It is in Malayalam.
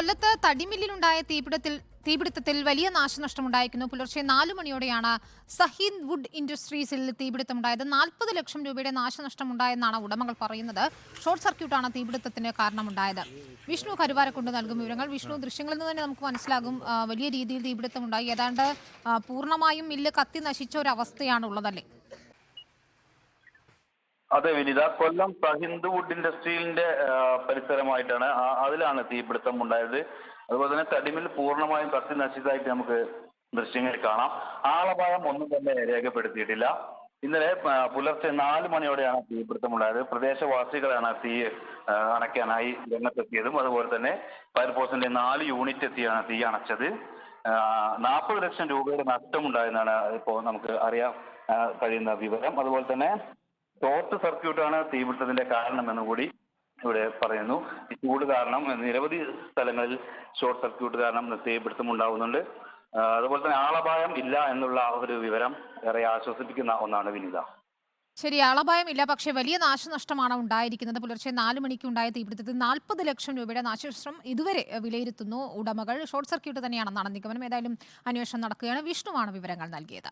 കൊല്ലത്ത് തടിമില്ലിലുണ്ടായ തീപിടുത്തത്തിൽ തീപിടുത്തത്തിൽ വലിയ നാശനഷ്ടമുണ്ടായിരിക്കുന്നു. പുലർച്ചെ നാലു മണിയോടെയാണ് സഹീദ് വുഡ് ഇൻഡസ്ട്രീസിൽ തീപിടുത്തമുണ്ടായത്. നാൽപ്പത് ലക്ഷം രൂപയുടെ നാശനഷ്ടമുണ്ടായെന്നാണ് ഉടമകൾ പറയുന്നത്. ഷോർട്ട് സർക്യൂട്ടാണ് തീപിടുത്തത്തിന് കാരണമുണ്ടായത്. വിഷ്ണു കരുവാരക്കൊണ്ട് നൽകും വിവരങ്ങൾ. വിഷ്ണു ദൃശ്യങ്ങളിൽ നിന്ന് തന്നെ നമുക്ക് മനസ്സിലാകും വലിയ രീതിയിൽ തീപിടുത്തമുണ്ടായി. ഏതാണ്ട് പൂർണമായും മില്ല് കത്തി നശിച്ച ഒരു അവസ്ഥയാണ് ഉള്ളതല്ലേ അതെ വിനിത. കൊല്ലം സഹിന്ദ് വുഡ് ഇൻഡസ്ട്രിയിലിന്റെ പരിസരമായിട്ടാണ് അതിലാണ് തീപിടുത്തം ഉണ്ടായത്. അതുപോലെ തന്നെ തടിമിൽ പൂർണമായും കത്തി നശിച്ചതായിട്ട് നമുക്ക് ദൃശ്യങ്ങളിൽ കാണാം. ആളപായം ഒന്നും തന്നെ രേഖപ്പെടുത്തിയിട്ടില്ല. ഇന്നലെ പുലർച്ചെ നാല് മണിയോടെയാണ് തീപിടുത്തം ഉണ്ടായത്. പ്രദേശവാസികളാണ് തീ അണയ്ക്കാനായി രംഗത്തെത്തിയതും അതുപോലെ തന്നെ ഫയർഫോഴ്സിന്റെ നാല് യൂണിറ്റ് എത്തിയാണ് തീ അണച്ചത്. നാൽപ്പത് ലക്ഷം രൂപയുടെ നഷ്ടമുണ്ടായെന്നാണ് ഇപ്പോൾ നമുക്ക് അറിയാൻ കഴിയുന്ന വിവരം. അതുപോലെ തന്നെ ഷോർട്ട് സർക്യൂട്ടാണ് തീപിടുത്തത്തിന്റെ കാരണമെന്ന് കൂടി ഇവിടെ പറയുന്നു. ഈ ചൂട് കാരണം നിരവധി സ്ഥലങ്ങളിൽ ഷോർട്ട് സർക്യൂട്ട് കാരണം തീപിടുത്തം ഉണ്ടാകുന്നുണ്ട് അതുപോലെ തന്നെ ആളപായം ഇല്ല എന്നുള്ള ഒരു വിവരം ഏറെ ആശ്വസിപ്പിക്കുന്ന ഒന്നാണ് വിനീത. ശരി ആളപായമില്ല പക്ഷേ വലിയ നാശനഷ്ടമാണ് ഉണ്ടായിരിക്കുന്നത്. പുലർച്ചെ നാല് മണിക്ക് ഉണ്ടായ തീപിടുത്തത്തിൽ നാൽപ്പത് ലക്ഷം രൂപയുടെ നാശനഷ്ടം ഇതുവരെ വിലയിരുത്തുന്നു ഉടമകൾ. ഷോർട്ട് സർക്യൂട്ട് തന്നെയാണെന്നാണ് നിഗമനം ഏതായാലും അന്വേഷണം നടക്കുകയാണ്. വിഷ്ണുവാണ് വിവരങ്ങൾ നൽകിയത്.